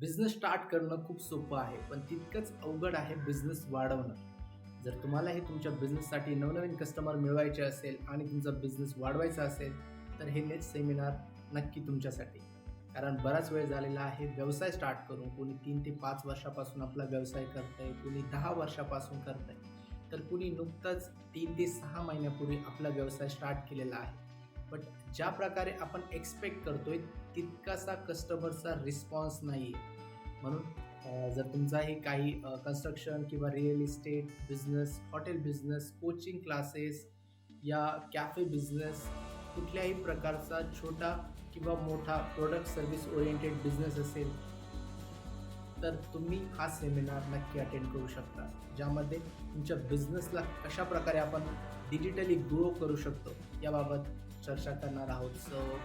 Business start करणं खूप सोपं आहे पण तितकंच अवघड आहे बिझनेस वाढवणं. जर तुम्हालाही तुमच्या बिझनेससाठी नवनवीन कस्टमर मिळवायचे असेल आणि तुमचा बिझनेस वाढवायचा असेल तर हे नेक्स्ट सेमिनार नक्की तुमच्यासाठी. कारण बराच वेळ झालेला आहे व्यवसाय स्टार्ट करून कोणी तीन ते पाच वर्षापासून आपला व्यवसाय करत आहे कोणी दहा वर्षापासून करत आहे तर कुणी नुकतंच तीन ते सहा महिन्यापूर्वी आपला व्यवसाय स्टार्ट केलेला आहे. बट ज्या प्रकारे आपण एक्सपेक्ट करतोय तितकासा कस्टमरचा रिस्पॉन्स नाही. आहे म्हणून जर तुमचाही काही कन्स्ट्रक्शन किंवा real estate business hotel business coaching classes या कॅफे बिझनेस कुठल्याही प्रकारचा छोटा किंवा मोठा प्रोडक्ट सर्व्हिस ओरिएंटेड बिझनेस असेल तर तुम्ही हा सेमिनार नक्की अटेंड करू शकता. ज्यामध्ये तुमच्या बिझनेसला कशा प्रकारे आपण डिजिटली ग्रो करू शकतो याबाबत चर्चा करणार आहोत. सो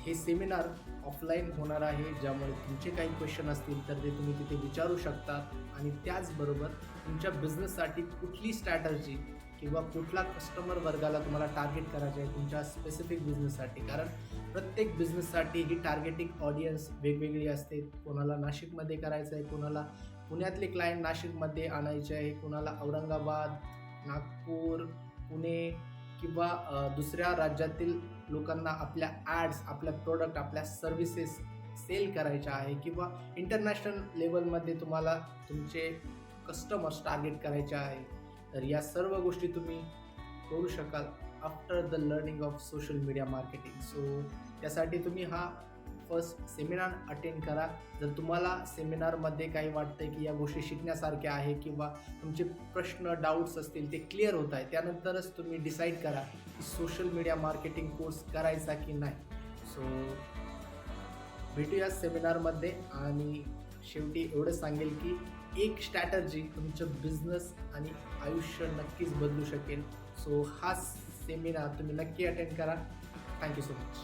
हे सेमिनार ऑफलाईन होणार आहे. ज्यामुळे तुमचे काही क्वेश्चन असतील तर ते तुम्ही तिथे विचारू शकता. आणि त्याचबरोबर तुमच्या बिझनेससाठी कुठली स्ट्रॅटर्जी किंवा कुठला कस्टमर वर्गाला तुम्हाला टार्गेट करायचं आहे तुमच्या स्पेसिफिक बिझनेससाठी कारण प्रत्येक बिझनेससाठी ही टार्गेटिंग ऑडियन्स वेगवेगळी असते. कोणाला नाशिकमध्ये करायचं आहे कोणाला पुण्यातले क्लायंट नाशिकमध्ये आणायचे आहे कोणाला औरंगाबाद नागपूर पुणे किंवा दुसऱ्या राज्यातील लोकांना आपल्या ॲड्स आपल्या प्रोडक्ट आपल्या सर्व्हिसेस सेल करायच्या आहे किंवा इंटरनॅशनल लेवलमध्ये तुम्हाला तुमचे कस्टमर्स टार्गेट करायचे आहे तर या सर्व गोष्टी तुम्ही करू शकाल after the learning of social media marketing so त्यासाठी तुम्ही हा फर्स्ट सेमिनार अटेंड करा. जर तुम्हाला सेमिनारमध्ये काही वाटतं की या गोष्टी शिकण्यासारख्या आहे किंवा तुमचे प्रश्न डाऊट्स असतील ते क्लिअर होत आहे त्यानंतरच तुम्ही डिसाईड करा की सोशल मीडिया मार्केटिंग कोर्स करायचा की नाही. सो भेटूया सेमिनारमध्ये आणि शेवटी एवढं सांगेल की एक स्ट्रॅटर्जी तुमचं बिझनेस आणि आयुष्य नक्कीच बदलू शकेल. सो हा सेमिनार तुम्ही नक्की अटेंड करा. Thank you so much